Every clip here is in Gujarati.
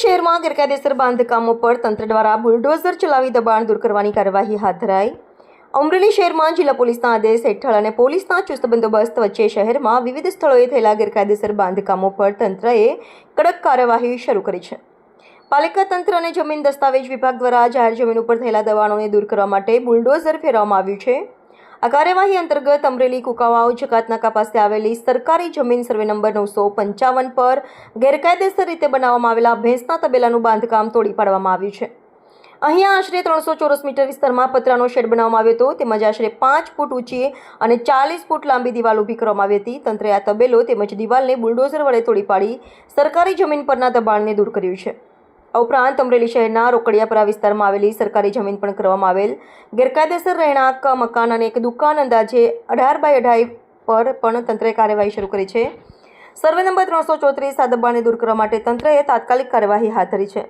શહેરમાં ગેરકાયદેસર બાંધકામો પર તંત્ર દ્વારા બુલડોઝર ચલાવી દબાણ દૂર કરવાની કાર્યવાહી હાથ ધરાઈ. અમરેલી શહેરમાં જિલ્લા પોલીસના આદેશ હેઠળ અને પોલીસના ચુસ્ત બંદોબસ્ત વચ્ચે શહેરમાં વિવિધ સ્થળોએ થયેલા ગેરકાયદેસર બાંધકામો પર તંત્રએ કડક કાર્યવાહી શરૂ કરી છે. પાલિકા તંત્ર અને જમીન દસ્તાવેજ વિભાગ દ્વારા જાહેર જમીન ઉપર થયેલા દબાણોને દૂર કરવા માટે બુલડોઝર ફેરવવામાં આવ્યું છે. આ કાર્યવાહી અંતર્ગત અમરેલી કુકાવાવ જકાતનાકા પાસે આવેલી સરકારી જમીન સર્વે નંબર નવસો પંચાવન પર ગેરકાયદેસર રીતે બનાવવામાં આવેલા ભેંસના તબેલાનું બાંધકામ તોડી પાડવામાં આવ્યું છે. અહીંયા આશરે ત્રણસો ચોરસ મીટર વિસ્તારમાં પતરાનો શેડ બનાવવામાં આવ્યો હતો. તેમજ આશરે પાંચ ફૂટ ઊંચી અને ચાલીસ ફૂટ લાંબી દિવાલ ઊભી કરવામાં આવી હતી. તંત્રે આ તબેલો તેમજ દિવાલને બુલડોઝર વડે તોડી પાડી સરકારી જમીન પરના દબાણને દૂર કર્યું છે. આ ઉપરાંત અમરેલી શહેરના રોકડિયાપરા વિસ્તારમાં આવેલી સરકારી જમીન પણ કરવામાં આવેલ. ગેરકાયદેસર રહેણાંક, મકાન અને એક દુકાન અંદાજે અઢાર બાય અઢાઈ પર પણ તંત્રએ કાર્યવાહી શરૂ કરી છે. સર્વે નંબર ત્રણસો ચોત્રીસ આ દબાણને દૂર કરવા માટે તંત્રએ તાત્કાલિક કાર્યવાહી હાથ ધરી છે.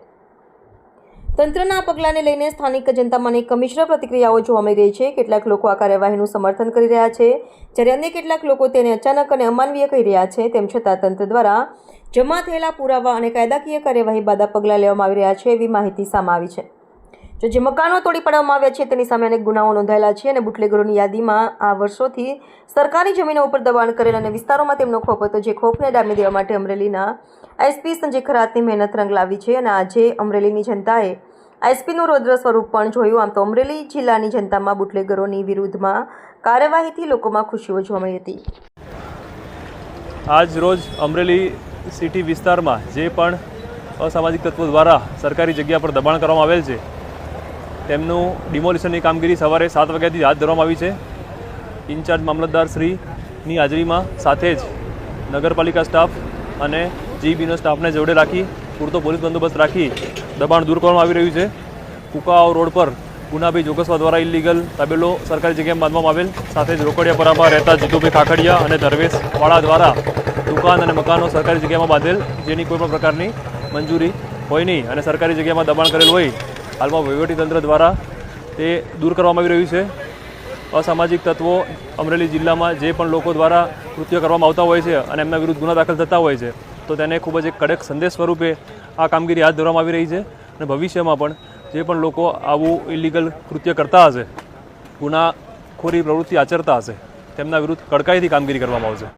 તંત્રના પગલાંને લઈને સ્થાનિક જનતામાં અનેક મિશ્ર પ્રતિક્રિયાઓ જોવા મળી રહી છે. કેટલાક લોકો આ કાર્યવાહીનું સમર્થન કરી રહ્યા છે. જ્યારે અન્ય કેટલાક લોકો તેને અચાનક અને અમાનવીય કહી રહ્યા છે, તેમ છતાં તંત્ર દ્વારા જમા થયેલા પુરાવા અને કાયદાકીય કાર્યવાહી બાદ પગલાં લેવામાં આવી રહ્યા છે એવી માહિતી સામે આવી છે. જો જે મકાનો તોડી પાડવામાં આવ્યા છે, તેની સામે અનેક ગુનાઓ નોંધાયેલા છે અને બુટલેગરોની યાદીમાં આ વર્ષોથી સરકારી જમીનો ઉપર દબાણ કરેલ અને વિસ્તારોમાં તેમનો ખોફ હતો. જે ખોફને ડામી દેવા માટે અમરેલીના એસપી સંજય ખરાતની મહેનત રંગ લાવી છે અને આજે અમરેલીની જનતાએ એસપીનું રૌદ્ર સ્વરૂપ પણ જોયું. આમ તો અમરેલી જિલ્લાની જનતામાં બુટલેગરોની વિરુદ્ધમાં કાર્યવાહીથી લોકોમાં ખુશીઓ જોવા મળી હતી. આજ રોજ અમરેલી સિટી વિસ્તારમાં જે પણ અસામાજિક તત્વો દ્વારા સરકારી જગ્યા પર દબાણ કરવામાં આવેલ છે, તેમનું ડિમોલિશનની કામગીરી સવારે સાત વાગ્યાથી હાથ ધરવામાં આવી છે. ઇન્ચાર્જ મામલતદાર શ્રીની હાજરીમાં સાથે જ નગરપાલિકા સ્ટાફ અને જીબીનો સ્ટાફને જોડે રાખી પૂરતો પોલીસ બંદોબસ્ત રાખી દબાણ દૂર કરવામાં આવી રહ્યું છે. કુકાઓ રોડ પર ગુનાભાઈ જોગસવા દ્વારા ઇલીગલ તબેલો સરકારી જગ્યામાં બાંધવામાં આવેલ. સાથે જ રોકડિયાપરામાં રહેતા જીતુભાઈ ખાખડિયા અને ધર્મેશવાળા દ્વારા દુકાન અને મકાનો સરકારી જગ્યામાં બાંધેલ, જેની કોઈપણ પ્રકારની મંજૂરી હોય નહીં અને સરકારી જગ્યામાં દબાણ કરેલ હોય. હાલમાં વહીવટીતંત્ર દ્વારા તે દૂર કરવામાં આવી રહ્યું છે. અસામાજિક તત્વો અમરેલી જિલ્લામાં જે પણ લોકો દ્વારા કૃત્ય કરવામાં આવતા હોય છે અને એમના વિરુદ્ધ ગુના દાખલ થતા હોય છે. તો તેને ખૂબ જ એક કડક સંદેશ સ્વરૂપે આ કામગીરી હાથ ધરવામાં આવી રહી છે અને ભવિષ્યમાં પણ જે પણ લોકો આવું ઇલીગલ કૃત્ય કરતા હશે, ગુનાખોરી પ્રવૃત્તિ આચરતા હશે, તેમના વિરુદ્ધ કડકાઈથી કામગીરી કરવામાં આવશે.